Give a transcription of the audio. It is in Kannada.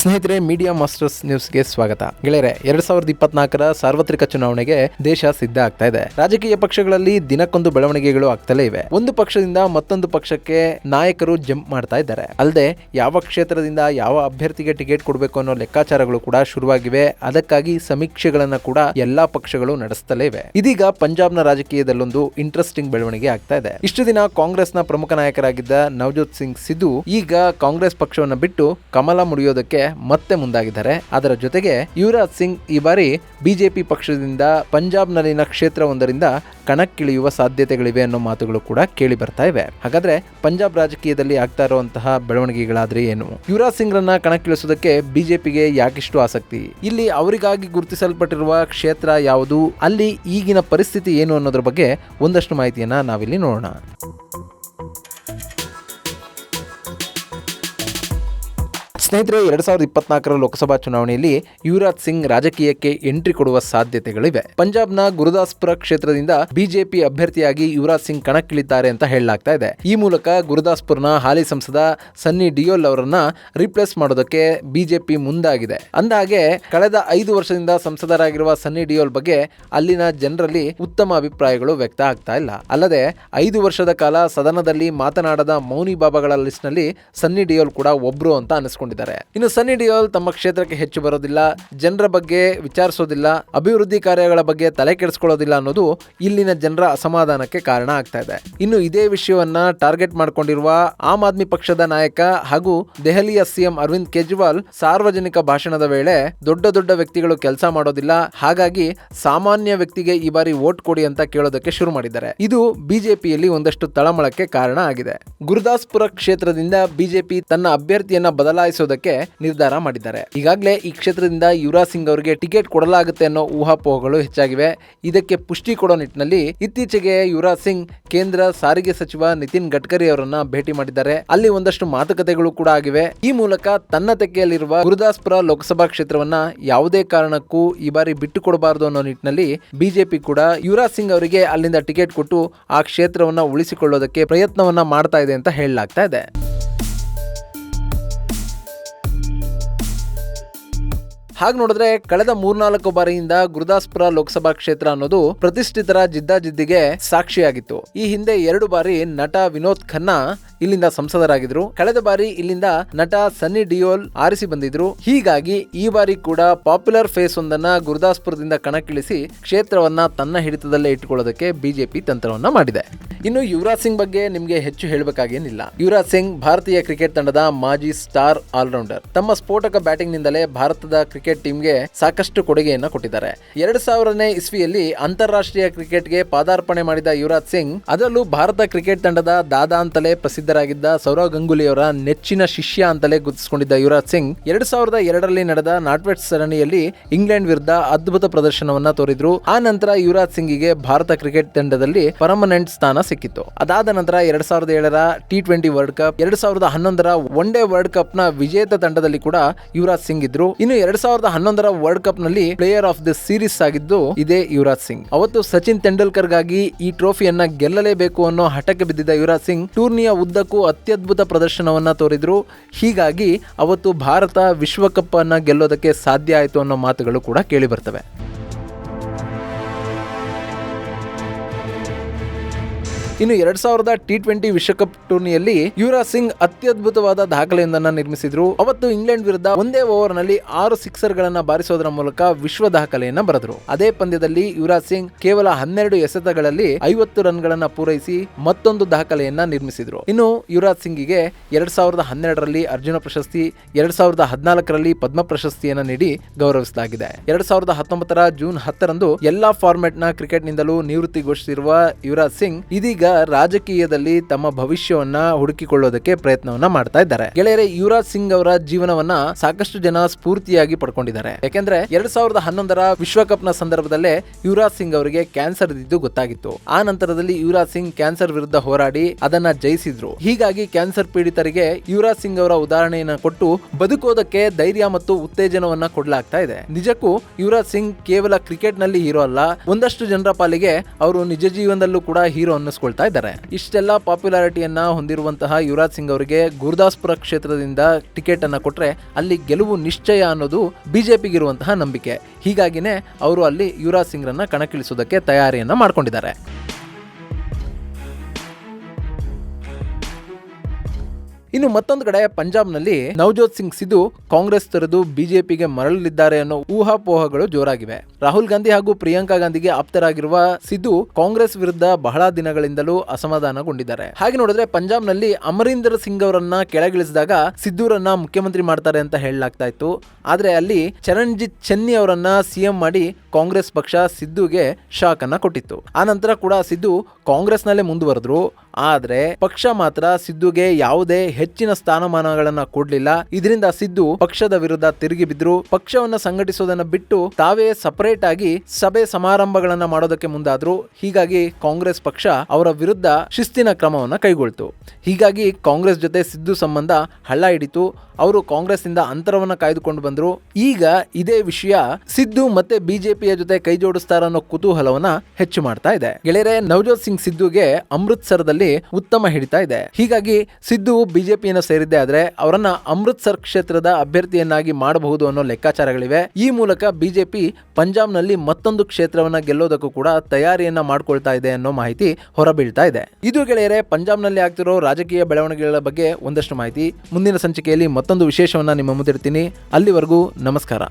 ಸ್ನೇಹಿತರೆ ಮೀಡಿಯಾ ಮಾಸ್ಟರ್ಸ್ ನ್ಯೂಸ್ಗೆ ಸ್ವಾಗತ. ಗೆಳೆಯರೆ, ಎರಡ್ ಸಾವಿರದ ಇಪ್ಪತ್ನಾಲ್ಕರ ಸಾರ್ವತ್ರಿಕ ಚುನಾವಣೆಗೆ ದೇಶ ಸಿದ್ಧ ಆಗ್ತಾ ಇದೆ. ರಾಜಕೀಯ ಪಕ್ಷಗಳಲ್ಲಿ ದಿನಕ್ಕೊಂದು ಬೆಳವಣಿಗೆಗಳು ಆಗ್ತಲೇ ಇವೆ. ಒಂದು ಪಕ್ಷದಿಂದ ಮತ್ತೊಂದು ಪಕ್ಷಕ್ಕೆ ನಾಯಕರು ಜಂಪ್ ಮಾಡ್ತಾ ಇದ್ದಾರೆ. ಅಲ್ಲದೆ, ಯಾವ ಕ್ಷೇತ್ರದಿಂದ ಯಾವ ಅಭ್ಯರ್ಥಿಗೆ ಟಿಕೆಟ್ ಕೊಡಬೇಕು ಅನ್ನೋ ಲೆಕ್ಕಾಚಾರಗಳು ಕೂಡ ಶುರುವಾಗಿವೆ. ಅದಕ್ಕಾಗಿ ಸಮೀಕ್ಷೆಗಳನ್ನ ಕೂಡ ಎಲ್ಲಾ ಪಕ್ಷಗಳು ನಡೆಸ್ತಲೇ ಇವೆ. ಇದೀಗ ಪಂಜಾಬ್ನ ರಾಜಕೀಯದಲ್ಲೊಂದು ಇಂಟ್ರೆಸ್ಟಿಂಗ್ ಬೆಳವಣಿಗೆ ಆಗ್ತಾ ಇದೆ. ಇಷ್ಟು ದಿನ ಕಾಂಗ್ರೆಸ್ನ ಪ್ರಮುಖ ನಾಯಕರಾಗಿದ್ದ ನವಜೋತ್ ಸಿಂಗ್ ಸಿದ್ದು ಈಗ ಕಾಂಗ್ರೆಸ್ ಪಕ್ಷವನ್ನು ಬಿಟ್ಟು ಕಮಲ ಮುಡಿಯೋದಕ್ಕೆ ಮತ್ತೆ ಮುಂದಾಗಿದ್ದಾರೆ. ಅದರ ಜೊತೆಗೆ ಯುವರಾಜ್ ಸಿಂಗ್ ಈ ಬಾರಿ ಬಿಜೆಪಿ ಪಕ್ಷದಿಂದ ಪಂಜಾಬ್ನಲ್ಲಿನ ಕ್ಷೇತ್ರವೊಂದರಿಂದ ಕಣಕ್ಕಿಳಿಯುವ ಸಾಧ್ಯತೆಗಳಿವೆ ಅನ್ನೋ ಮಾತುಗಳು ಕೂಡ ಕೇಳಿ ಬರ್ತಾ ಇವೆ. ಹಾಗಾದ್ರೆ ಪಂಜಾಬ್ ರಾಜಕೀಯದಲ್ಲಿ ಆಗ್ತಾ ಇರುವಂತಹ ಬೆಳವಣಿಗೆಗಳಾದ್ರೆ ಏನು? ಯುವರಾಜ್ ಸಿಂಗ್ ರನ್ನ ಕಣಕ್ಕಿಳಿಸೋದಕ್ಕೆ ಬಿಜೆಪಿಗೆ ಯಾಕಿಷ್ಟು ಆಸಕ್ತಿ? ಇಲ್ಲಿ ಅವರಿಗಾಗಿ ಗುರುತಿಸಲ್ಪಟ್ಟಿರುವ ಕ್ಷೇತ್ರ ಯಾವುದು? ಅಲ್ಲಿ ಈಗಿನ ಪರಿಸ್ಥಿತಿ ಏನು ಅನ್ನೋದ್ರ ಬಗ್ಗೆ ಒಂದಷ್ಟು ಮಾಹಿತಿಯನ್ನ ನಾವಿಲ್ಲಿ ನೋಡೋಣ. ಸ್ನೇಹಿತರೆ, ಎರಡ್ ಸಾವಿರದ ಇಪ್ಪತ್ನಾಲ್ಕರ ಲೋಕಸಭಾ ಚುನಾವಣೆಯಲ್ಲಿ ಯುವರಾಜ್ ಸಿಂಗ್ ರಾಜಕೀಯಕ್ಕೆ ಎಂಟ್ರಿ ಕೊಡುವ ಸಾಧ್ಯತೆಗಳಿವೆ. ಪಂಜಾಬ್ನ ಗುರುದಾಸ್ಪುರ ಕ್ಷೇತ್ರದಿಂದ ಬಿಜೆಪಿ ಅಭ್ಯರ್ಥಿಯಾಗಿ ಯುವರಾಜ್ ಸಿಂಗ್ ಕಣಕ್ಕಿಳಿದ್ದಾರೆ ಅಂತ ಹೇಳಲಾಗ್ತಾ ಇದೆ. ಈ ಮೂಲಕ ಗುರುದಾಸ್ಪುರ್ನ ಹಾಲಿ ಸಂಸದ ಸನ್ನಿ ಡಿಯೋಲ್ ಅವರನ್ನ ರಿಪ್ಲೇಸ್ ಮಾಡೋದಕ್ಕೆ ಬಿಜೆಪಿ ಮುಂದಾಗಿದೆ. ಅಂದಹಾಗೆ, ಕಳೆದ ಐದು ವರ್ಷದಿಂದ ಸಂಸದರಾಗಿರುವ ಸನ್ನಿ ಡಿಯೋಲ್ ಬಗ್ಗೆ ಅಲ್ಲಿನ ಜನರಲ್ಲಿ ಉತ್ತಮ ಅಭಿಪ್ರಾಯಗಳು ವ್ಯಕ್ತ ಆಗ್ತಾ ಇಲ್ಲ. ಅಲ್ಲದೆ, ಐದು ವರ್ಷದ ಕಾಲ ಸದನದಲ್ಲಿ ಮಾತನಾಡದ ಮೌನಿ ಬಾಬಾಗಳ ಲಿಸ್ಟ್ನಲ್ಲಿ ಸನ್ನಿ ಡಿಯೋಲ್ ಕೂಡ ಒಬ್ರು ಅಂತ ಅನಿಸ್ಕೊಂಡಿದ್ದಾರೆ ಇನ್ನು ಸನ್ನಿ ಡಿಯೋಲ್ ತಮ್ಮ ಕ್ಷೇತ್ರಕ್ಕೆ ಹೆಚ್ಚು ಬರೋದಿಲ್ಲ. ಜನರ ಬಗ್ಗೆ ವಿಚಾರಿಸೋದಿಲ್ಲ. ಅಭಿವೃದ್ಧಿ ಕಾರ್ಯಗಳ ಬಗ್ಗೆ ತಲೆ ಕೆಡಿಸ್ಕೊಳ್ಳೋದಿಲ್ಲ ಅನ್ನೋದು ಇಲ್ಲಿನ ಜನರ ಅಸಮಾಧಾನಕ್ಕೆ ಕಾರಣ ಆಗ್ತಾ ಇದೆ. ಇನ್ನು ಇದೇ ವಿಷಯವನ್ನ ಟಾರ್ಗೆಟ್ ಮಾಡಿಕೊಂಡಿರುವ ಆಮ್ ಆದ್ಮಿ ಪಕ್ಷದ ನಾಯಕ ಹಾಗೂ ದೆಹಲಿಯ ಸಿಎಂ ಅರವಿಂದ್ ಕೇಜ್ರಿವಾಲ್ ಸಾರ್ವಜನಿಕ ಭಾಷಣದ ವೇಳೆ ದೊಡ್ಡ ದೊಡ್ಡ ವ್ಯಕ್ತಿಗಳು ಕೆಲಸ ಮಾಡೋದಿಲ್ಲ. ಹಾಗಾಗಿ ಸಾಮಾನ್ಯ ವ್ಯಕ್ತಿಗೆ ಈ ಬಾರಿ ವೋಟ್ ಕೊಡಿ ಅಂತ ಕೇಳೋದಕ್ಕೆ ಶುರು ಮಾಡಿದ್ದಾರೆ. ಇದು ಬಿಜೆಪಿಯಲ್ಲಿ ಒಂದಷ್ಟು ತಳಮಳಕ್ಕೆ ಕಾರಣ ಆಗಿದೆ. ಗುರುದಾಸ್ಪುರ ಕ್ಷೇತ್ರದಿಂದ ಬಿಜೆಪಿ ತನ್ನ ಅಭ್ಯರ್ಥಿಯನ್ನ ಬದಲಾಯಿಸೋದಕ್ಕೆ ನಿರ್ಧಾರ ಮಾಡಿದ್ದಾರೆ. ಈಗಾಗಲೇ ಈ ಕ್ಷೇತ್ರದಿಂದ ಯುವರಾಜ್ ಸಿಂಗ್ ಅವರಿಗೆ ಟಿಕೆಟ್ ಕೊಡಲಾಗುತ್ತೆ ಅನ್ನೋ ಊಹಾಪೋಹಗಳು ಹೆಚ್ಚಾಗಿವೆ. ಇದಕ್ಕೆ ಪುಷ್ಟಿ ಕೊಡೋ ನಿಟ್ಟಿನಲ್ಲಿ ಇತ್ತೀಚೆಗೆ ಯುವರಾಜ್ ಸಿಂಗ್ ಕೇಂದ್ರ ಸಾರಿಗೆ ಸಚಿವ ನಿತಿನ್ ಗಡ್ಕರಿ ಅವರನ್ನ ಭೇಟಿ ಮಾಡಿದ್ದಾರೆ. ಅಲ್ಲಿ ಒಂದಷ್ಟು ಮಾತುಕತೆಗಳು ಕೂಡ ಆಗಿವೆ. ಈ ಮೂಲಕ ತನ್ನ ತೆಕ್ಕೆಯಲ್ಲಿರುವ ಗುರುದಾಸ್ಪುರ ಲೋಕಸಭಾ ಕ್ಷೇತ್ರವನ್ನ ಯಾವುದೇ ಕಾರಣಕ್ಕೂ ಈ ಬಾರಿ ಬಿಟ್ಟು ಕೊಡಬಾರದು ಅನ್ನೋ ನಿಟ್ಟಿನಲ್ಲಿ ಬಿಜೆಪಿ ಕೂಡ ಯುವರಾಜ್ ಸಿಂಗ್ ಅವರಿಗೆ ಅಲ್ಲಿಂದ ಟಿಕೆಟ್ ಕೊಟ್ಟು ಆ ಕ್ಷೇತ್ರವನ್ನ ಉಳಿಸಿಕೊಳ್ಳೋದಕ್ಕೆ ಪ್ರಯತ್ನವನ್ನ ಮಾಡ್ತಾ ಇದೆ ಅಂತ ಹೇಳಲಾಗ್ತಾ ಇದೆ. ಹಾಗೆ ನೋಡಿದ್ರೆ ಕಳೆದ ಮೂರ್ನಾಲ್ಕು ಬಾರಿಯಿಂದ ಗುರುದಾಸ್ಪುರ ಲೋಕಸಭಾ ಕ್ಷೇತ್ರ ಅನ್ನೋದು ಪ್ರತಿಷ್ಠಿತರ ಜಿದ್ದಾಜಿದ್ದಿಗೆ ಸಾಕ್ಷಿಯಾಗಿತ್ತು. ಈ ಹಿಂದೆ ಎರಡು ಬಾರಿ ನಟ ವಿನೋದ್ ಖನ್ನಾ ಇಲ್ಲಿಂದ ಸಂಸದರಾಗಿದ್ರು. ಕಳೆದ ಬಾರಿ ಇಲ್ಲಿಂದ ನಟ ಸನ್ನಿ ಡಿಯೋಲ್ ಆರಿಸಿ ಬಂದಿದ್ರು. ಹೀಗಾಗಿ ಈ ಬಾರಿ ಕೂಡ ಪಾಪ್ಯುಲರ್ ಫೇಸ್ ಒಂದನ್ನ ಗುರುದಾಸ್ಪುರದಿಂದ ಕಣಕ್ಕಿಳಿಸಿ ಕ್ಷೇತ್ರವನ್ನ ತನ್ನ ಹಿಡಿತದಲ್ಲೇ ಇಟ್ಟುಕೊಳ್ಳೋದಕ್ಕೆ ಬಿಜೆಪಿ ತಂತ್ರವನ್ನ ಮಾಡಿದೆ. ಇನ್ನು ಯುವರಾಜ್ ಸಿಂಗ್ ಬಗ್ಗೆ ನಿಮಗೆ ಹೆಚ್ಚು ಹೇಳಬೇಕಾಗೇನಿಲ್ಲ. ಯುವರಾಜ್ ಸಿಂಗ್ ಭಾರತೀಯ ಕ್ರಿಕೆಟ್ ತಂಡದ ಮಾಜಿ ಸ್ಟಾರ್ ಆಲ್ರೌಂಡರ್. ತಮ್ಮ ಸ್ಫೋಟಕ ಬ್ಯಾಟಿಂಗ್ ನಿಂದಲೇ ಭಾರತದ ಕ್ರಿಕೆಟ್ ಟೀಮ್ಗೆ ಸಾಕಷ್ಟು ಕೊಡುಗೆಯನ್ನ ಕೊಟ್ಟಿದ್ದಾರೆ. ಎರಡ್ ಸಾವಿರನೇ ಇಸ್ವಿಯಲ್ಲಿ ಅಂತಾರಾಷ್ಟ್ರೀಯ ಕ್ರಿಕೆಟ್ಗೆ ಪಾದಾರ್ಪಣೆ ಮಾಡಿದ ಯುವರಾಜ್ ಸಿಂಗ್, ಅದರಲ್ಲೂ ಭಾರತ ಕ್ರಿಕೆಟ್ ತಂಡದ ದಾದಾ ಅಂತಲೇ ಪ್ರಸಿದ್ಧರಾಗಿದ್ದ ಸೌರವ್ ಗಂಗೂಲಿಯವರ ನೆಚ್ಚಿನ ಶಿಷ್ಯ ಅಂತಲೇ ಗುರುತಿಸಿಕೊಂಡಿದ್ದ ಯುವರಾಜ್ ಸಿಂಗ್, ಎರಡ್ ಸಾವಿರದ ಎರಡರಲ್ಲಿ ನಡೆದ ನಾಟ್ವೆಟ್ ಸರಣಿಯಲ್ಲಿ ಇಂಗ್ಲೆಂಡ್ ವಿರುದ್ಧ ಅದ್ಭುತ ಪ್ರದರ್ಶನವನ್ನ ತೋರಿದ್ರು. ಆ ನಂತರ ಯುವರಾಜ್ ಸಿಂಗಿಗೆ ಭಾರತ ಕ್ರಿಕೆಟ್ ತಂಡದಲ್ಲಿ ಪರ್ಮನೆಂಟ್ ಸ್ಥಾನ ಸಿಕ್ಕಿತ್ತು. ಅದಾದ ನಂತರ ಎರಡ್ ಸಾವಿರದ ಏಳರ ಟಿ ಟ್ವೆಂಟಿ ವರ್ಲ್ಡ್ ಕಪ್ ಎರಡ್ ಸಾವಿರದ ಹನ್ನೊಂದರ ಒನ್ ಡೇ ವರ್ಲ್ಡ್ ಕಪ್ನ ವಿಜೇತ ತಂಡದಲ್ಲಿ ಕೂಡ ಯುವರಾಜ್ ಸಿಂಗ್ ಇದ್ರು. ಇನ್ನು ಎರಡ್ ಸಾವಿರದ ಹನ್ನೊಂದರ ವರ್ಲ್ಡ್ ಕಪ್ನಲ್ಲಿ ಪ್ಲೇಯರ್ ಆಫ್ ದಿ ಸೀರೀಸ್ ಆಗಿದ್ದು ಇದೇ ಯುವರಾಜ್ ಸಿಂಗ್. ಅವತ್ತು ಸಚಿನ್ ತೆಂಡೂಲ್ಕರ್ಗಾಗಿ ಈ ಟ್ರೋಫಿಯನ್ನ ಗೆಲ್ಲಲೇಬೇಕು ಅನ್ನೋ ಹಠಕ್ಕೆ ಬಿದ್ದಿದ್ದ ಯುವರಾಜ್ ಸಿಂಗ್, ಟೂರ್ನಿಯ ಉದ್ದಕ್ಕೂ ಅತ್ಯದ್ಭುತ ಪ್ರದರ್ಶನವನ್ನು ತೋರಿದ್ರು. ಹೀಗಾಗಿ ಅವತ್ತು ಭಾರತ ವಿಶ್ವಕಪ್ ಅನ್ನು ಗೆಲ್ಲೋದಕ್ಕೆ ಸಾಧ್ಯ ಆಯಿತು ಅನ್ನೋ ಮಾತುಗಳು ಕೂಡ ಕೇಳಿ ಬರ್ತವೆ. ಇನ್ನು ಎರಡ್ ಸಾವಿರದ ಟಿ ಟ್ವೆಂಟಿ ವಿಶ್ವಕಪ್ ಟೂರ್ನಿಯಲ್ಲಿ ಯುವರಾಜ್ ಸಿಂಗ್ ಅತ್ಯದ್ಭುತವಾದ ದಾಖಲೆಯೊಂದನ್ನ ನಿರ್ಮಿಸಿದ್ರು. ಅವತ್ತು ಇಂಗ್ಲೆಂಡ್ ವಿರುದ್ಧ ಒಂದೇ ಓವರ್ನಲ್ಲಿ ಆರು ಸಿಕ್ಸರ್ ಗಳನ್ನ ಬಾರಿಸೋದರ ಮೂಲಕ ವಿಶ್ವ ದಾಖಲೆಯನ್ನ ಬರೆದ್ರು. ಅದೇ ಪಂದ್ಯದಲ್ಲಿ ಯುವರಾಜ್ ಸಿಂಗ್ ಕೇವಲ ಹನ್ನೆರಡು ಎಸೆತಗಳಲ್ಲಿ ಐವತ್ತು ರನ್ ಗಳನ್ನ ಪೂರೈಸಿ ಮತ್ತೊಂದು ದಾಖಲೆಯನ್ನ ನಿರ್ಮಿಸಿದ್ರು. ಇನ್ನು ಯುವರಾಜ್ ಸಿಂಗಿಗೆ ಎರಡ್ ಸಾವಿರದ ಹನ್ನೆರಡರಲ್ಲಿ ಅರ್ಜುನ ಪ್ರಶಸ್ತಿ, ಎರಡ್ ಸಾವಿರದ ಹದಿನಾಲ್ಕರಲ್ಲಿ ಪದ್ಮ ಪ್ರಶಸ್ತಿಯನ್ನ ನೀಡಿ ಗೌರವಿಸಲಾಗಿದೆ. ಎರಡ್ ಸಾವಿರದ ಹತ್ತೊಂಬತ್ತರ ಜೂನ್ ಹತ್ತರಂದು ಎಲ್ಲಾ ಫಾರ್ಮೆಟ್ನ ಕ್ರಿಕೆಟ್ ನಿಂದಲೂ ನಿವೃತ್ತಿ ಘೋಷಿಸಿರುವ ಯುವರಾಜ್ ಸಿಂಗ್ ಇದೀಗ ರಾಜಕೀಯದಲ್ಲಿ ತಮ್ಮ ಭವಿಷ್ಯವನ್ನ ಹುಡುಕಿಕೊಳ್ಳೋದಕ್ಕೆ ಪ್ರಯತ್ನವನ್ನ ಮಾಡ್ತಾ ಇದ್ದಾರೆ. ಗೆಳೆಯರೆ, ಯುವರಾಜ್ ಸಿಂಗ್ ಅವರ ಜೀವನವನ್ನ ಸಾಕಷ್ಟು ಜನ ಸ್ಫೂರ್ತಿಯಾಗಿ ಪಡ್ಕೊಂಡಿದ್ದಾರೆ. ಯಾಕೆಂದ್ರೆ ಎರಡ್ ಸಾವಿರದ ಹನ್ನೊಂದರ ವಿಶ್ವಕಪ್ನ ಸಂದರ್ಭದಲ್ಲೇ ಯುವರಾಜ್ ಸಿಂಗ್ ಅವರಿಗೆ ಕ್ಯಾನ್ಸರ್ ಇದ್ದು ಗೊತ್ತಾಗಿತ್ತು. ಆ ನಂತರದಲ್ಲಿ ಯುವರಾಜ್ ಸಿಂಗ್ ಕ್ಯಾನ್ಸರ್ ವಿರುದ್ಧ ಹೋರಾಡಿ ಅದನ್ನ ಜಯಿಸಿದ್ರು. ಹೀಗಾಗಿ ಕ್ಯಾನ್ಸರ್ ಪೀಡಿತರಿಗೆ ಯುವರಾಜ್ ಸಿಂಗ್ ಅವರ ಉದಾಹರಣೆಯನ್ನ ಕೊಟ್ಟು ಬದುಕೋದಕ್ಕೆ ಧೈರ್ಯ ಮತ್ತು ಉತ್ತೇಜನವನ್ನ ಕೊಡಲಾಗ್ತಾ ಇದೆ. ನಿಜಕ್ಕೂ ಯುವರಾಜ್ ಸಿಂಗ್ ಕೇವಲ ಕ್ರಿಕೆಟ್ನಲ್ಲಿ ಹೀರೋ ಅಲ್ಲ, ಒಂದಷ್ಟು ಜನರ ಪಾಲಿಗೆ ಅವರು ನಿಜ ಜೀವನದಲ್ಲೂ ಕೂಡ ಹೀರೋ ಅನ್ನಿಸ್ಕೊಳ್ತಾರೆ ಮಾಡ್ಕೊಳ್ತಾ ಇದ್ದಾರೆ. ಇಷ್ಟೆಲ್ಲ ಪಾಪ್ಯುಲಾರಿಟಿಯನ್ನ ಹೊಂದಿರುವಂತಹ ಯುವರಾಜ್ ಸಿಂಗ್ ಅವರಿಗೆ ಗುರುದಾಸ್ಪುರ ಕ್ಷೇತ್ರದಿಂದ ಟಿಕೆಟ್ ಅನ್ನ ಕೊಟ್ರೆ ಅಲ್ಲಿ ಗೆಲುವು ನಿಶ್ಚಯ ಅನ್ನೋದು ಬಿಜೆಪಿಗೆ ಇರುವಂತಹ ನಂಬಿಕೆ. ಹೀಗಾಗಿನೇ ಅವರು ಅಲ್ಲಿ ಯುವರಾಜ್ ಸಿಂಗ್ರನ್ನ ಕಣಕ್ಕಿಳಿಸೋದಕ್ಕೆ ತಯಾರಿಯನ್ನ ಮಾಡ್ಕೊಂಡಿದ್ದಾರೆ. ಇನ್ನು ಮತ್ತೊಂದು ಕಡೆ ಪಂಜಾಬ್ನಲ್ಲಿ ನವಜೋತ್ ಸಿಂಗ್ ಸಿಧು ಕಾಂಗ್ರೆಸ್ ತೊರೆದು ಬಿಜೆಪಿಗೆ ಮರಳಲಿದ್ದಾರೆ ಅನ್ನೋ ಊಹಾಪೋಹಗಳು ಜೋರಾಗಿವೆ. ರಾಹುಲ್ ಗಾಂಧಿ ಹಾಗೂ ಪ್ರಿಯಾಂಕಾ ಗಾಂಧಿಗೆ ಆಪ್ತರಾಗಿರುವ ಸಿಧು ಕಾಂಗ್ರೆಸ್ ವಿರುದ್ಧ ಬಹಳ ದಿನಗಳಿಂದಲೂ ಅಸಮಾಧಾನಗೊಂಡಿದ್ದಾರೆ. ಹಾಗೆ ನೋಡಿದ್ರೆ ಪಂಜಾಬ್ನಲ್ಲಿ ಅಮರೀಂದರ್ ಸಿಂಗ್ ಅವರನ್ನ ಕೆಳಗಿಳಿಸಿದಾಗ ಸಿದ್ದೂರನ್ನ ಮುಖ್ಯಮಂತ್ರಿ ಮಾಡ್ತಾರೆ ಅಂತ ಹೇಳಲಾಗ್ತಾ ಇತ್ತು. ಆದ್ರೆ ಅಲ್ಲಿ ಚರಣ್ಜಿತ್ ಚೆನ್ನಿ ಅವರನ್ನ ಸಿಎಂ ಮಾಡಿ ಕಾಂಗ್ರೆಸ್ ಪಕ್ಷ ಸಿದ್ದುಗೆ ಶಾಕ್ ಅನ್ನ ಕೊಟ್ಟಿತ್ತು. ಆ ನಂತರ ಕೂಡ ಸಿದ್ದು ಕಾಂಗ್ರೆಸ್ನಲ್ಲೇ ಮುಂದುವರೆದ್ರು. ಆದ್ರೆ ಪಕ್ಷ ಮಾತ್ರ ಸಿದ್ದುಗೆ ಯಾವುದೇ ಹೆಚ್ಚಿನ ಸ್ಥಾನಮಾನಗಳನ್ನ ಕೊಡ್ಲಿಲ್ಲ. ಇದರಿಂದ ಸಿದ್ದು ಪಕ್ಷದ ವಿರುದ್ಧ ತಿರುಗಿ ಬಿದ್ರು. ಪಕ್ಷವನ್ನ ಸಂಘಟಿಸೋದನ್ನ ಬಿಟ್ಟು ತಾವೇ ಸಪರೇಟ್ ಆಗಿ ಸಭೆ ಸಮಾರಂಭಗಳನ್ನ ಮಾಡೋದಕ್ಕೆ ಮುಂದಾದ್ರು. ಹೀಗಾಗಿ ಕಾಂಗ್ರೆಸ್ ಪಕ್ಷ ಅವರ ವಿರುದ್ಧ ಶಿಸ್ತಿನ ಕ್ರಮವನ್ನ ಕೈಗೊಳ್ತು. ಹೀಗಾಗಿ ಕಾಂಗ್ರೆಸ್ ಜೊತೆ ಸಿದ್ದು ಸಂಬಂಧ ಹಳ್ಳ ಹಿಡಿತು. ಅವರು ಕಾಂಗ್ರೆಸ್ ಇಂದ ಅಂತರವನ್ನ ಕಾಯ್ದುಕೊಂಡು ಬಂದ್ರು. ಈಗ ಇದೇ ವಿಷಯ ಸಿದ್ದು ಮತ್ತೆ ಬಿಜೆಪಿಯ ಜೊತೆ ಕೈ ಜೋಡಿಸ್ತಾರ ಅನ್ನೋ ಕುತೂಹಲವನ್ನ ಹೆಚ್ಚು ಮಾಡ್ತಾ ಇದೆ. ಗೆಳೆಯರೆ, ನವಜೋತ್ ಸಿಂಗ್ ಸಿದ್ದುಗೆ ಅಮೃತ್ಸರದಲ್ಲಿ ಉತ್ತಮ ಹಿಡಿತಾ ಇದೆ. ಹೀಗಾಗಿ ಸಿದ್ದು ಬಿಜೆಪಿಯನ್ನು ಸೇರಿದ್ದೆ ಆದ್ರೆ ಅವರನ್ನ ಅಮೃತ್ಸರ್ ಕ್ಷೇತ್ರದ ಅಭ್ಯರ್ಥಿಯನ್ನಾಗಿ ಮಾಡಬಹುದು ಅನ್ನೋ ಲೆಕ್ಕಾಚಾರಗಳಿವೆ. ಈ ಮೂಲಕ ಬಿಜೆಪಿ ಪಂಜಾಬ್ನಲ್ಲಿ ಮತ್ತೊಂದು ಕ್ಷೇತ್ರವನ್ನ ಗೆಲ್ಲೋದಕ್ಕೂ ಕೂಡ ತಯಾರಿಯನ್ನ ಮಾಡ್ಕೊಳ್ತಾ ಇದೆ ಅನ್ನೋ ಮಾಹಿತಿ ಹೊರಬೀಳ್ತಾ ಇದೆ. ಇದು ಗೆಳೆಯರೆ, ಪಂಜಾಬ್ನಲ್ಲಿ ಆಗ್ತಿರೋ ರಾಜಕೀಯ ಬೆಳವಣಿಗೆಗಳ ಬಗ್ಗೆ ಒಂದಷ್ಟು ಮಾಹಿತಿ ಮುಂದಿನ ಸಂಚಿಕೆಯಲ್ಲಿ ಮತ್ತೊಂದು ವಿಶೇಷವನ್ನ ನಿಮ್ಮ ಮುಂದಿರ್ತೀನಿ ಅಲ್ಲಿವರೆಗೂ ನಮಸ್ಕಾರ.